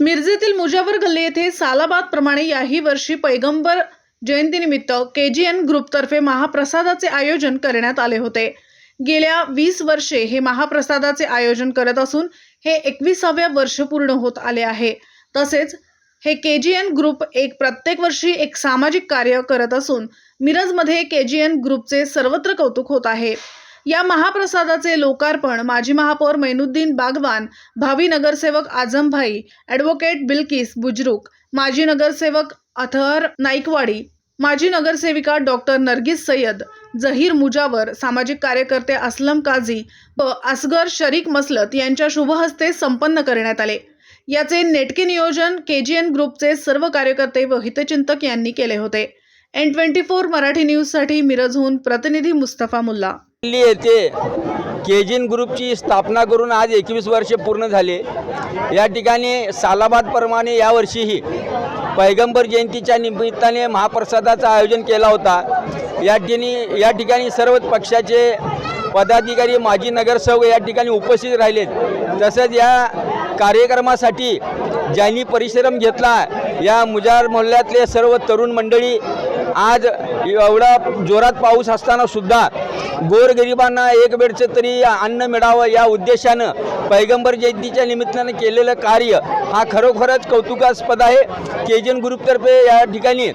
मिरजेतील मुजावर गल्ली येथे सालाबाद प्रमाणे याही वर्षी पैगंबर जयंतीनिमित्त के जी एन ग्रुपतर्फे महाप्रसादाचे आयोजन करण्यात आले होते. गेल्या वीस वर्षे हे महाप्रसादाचे आयोजन करत असून हे एकविसाव्या वर्ष पूर्ण होत आले आहे. तसेच हे के जी एन ग्रुप एक प्रत्येक वर्षी एक सामाजिक कार्य करत असून मिरजमध्ये के जी एन ग्रुपचे सर्वत्र कौतुक होत आहे. या महाप्रसादाचे लोकार्पण माजी महापौर मैनुद्दीन बागवान भावी नगरसेवक आझमभाई ॲडव्होकेट बिल्किस बुजरुक माजी नगरसेवक अथहर नाईकवाडी माजी नगरसेविका डॉक्टर नरगिस सय्यद जहीर मुजावर सामाजिक कार्यकर्ते असलम काझी व असगर शरीक मसलत यांच्या शुभहस्ते संपन्न करण्यात आले. याचे नेटके नियोजन के जी एन ग्रुपचे सर्व कार्यकर्ते व हितचिंतक यांनी केले होते. एन ट्वेंटी फोर मराठी न्यूजसाठी मिरजहून प्रतिनिधी मुस्तफा मुल्ला. दिल्ली येथे केजिन ग्रुपची स्थापना करून आज एकवीस वर्षे पूर्ण झाले. या ठिकाणी सालाबादप्रमाणे यावर्षीही पैगंबर जयंतीच्या निमित्ताने महाप्रसादाचं आयोजन केला होता. या ठिकाणी या ठिकाणी सर्व पक्षाचे पदाधिकारी माजी नगरसेवक या ठिकाणी उपस्थित राहिलेत. तसेच या कार्यक्रमासाठी ज्यांनी परिश्रम घेतला या मुजार मोहल्ल्यातले सर्व तरुण मंडळी आज एवढा जोरात पाऊस असताना सुद्धा गोरगरिबांना एक वेळचं तरी अन्न मिळावं या उद्देशानं पैगंबर जयंतीच्या निमित्तानं केलेलं कार्य हा खरोखरच कौतुकास्पद आहे. केजन ग्रुपतर्फे या ठिकाणी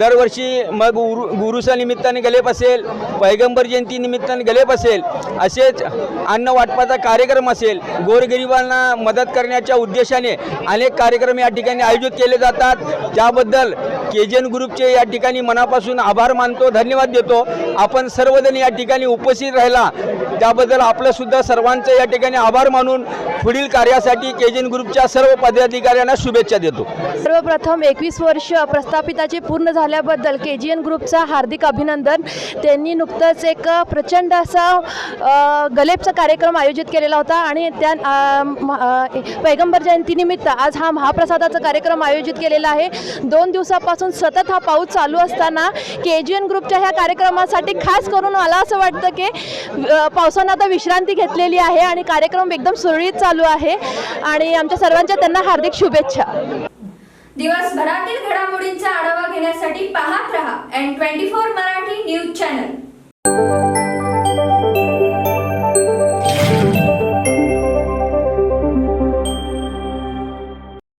दरवर्षी मग गुरु गुरुसा निमित्ताने गलेप असेल पैगंबर जयंती निमित्ताने गलेप असेल असेच अन्न वाटपाचा कार्यक्रम असेल गोरगरिबांना मदत करण्याच्या उद्देशाने अनेक कार्यक्रम या ठिकाणी आयोजित केले जातात. त्याबद्दल केजन ग्रुपचे या ठिकाणी मनापासून आभार मानतो धन्यवाद देतो. आपण सर्वजण या ठिकाणी उपस्थित राहिला. त्याबद्दल आपलं सुद्धा सर्वांचं या ठिकाणी आभार मानून पुढील कार्यासाठी केजन ग्रुपच्या सर्व पदाधिकाऱ्यांना शुभेच्छा देतो. सर्वप्रथम एकवीस वर्ष प्रस्थापिताचे पूर्ण झाल्याबद्दल के जी एन ग्रुपचा हार्दिक अभिनंदन. त्यांनी नुकतंच एक प्रचंड असा गलेबचा कार्यक्रम आयोजित केलेला होता आणि त्या पैगंबर जयंतीनिमित्त आज हा महाप्रसादाचा कार्यक्रम आयोजित केलेला आहे. दोन दिवसापासून सतत हा पाऊस चालू असताना के जी एन ग्रुपच्या ह्या कार्यक्रमासाठी खास करून मला असं वाटतं की पावसानं आता विश्रांती घेतलेली आहे आणि कार्यक्रम एकदम सुरळीत चालू आहे. आणि आमच्या सर्वांच्या त्यांना हार्दिक शुभेच्छा. दिवसभरातील घडामोडींचा आढावा घेण्यासाठी पाहत रहा N twenty four Marathi news channel.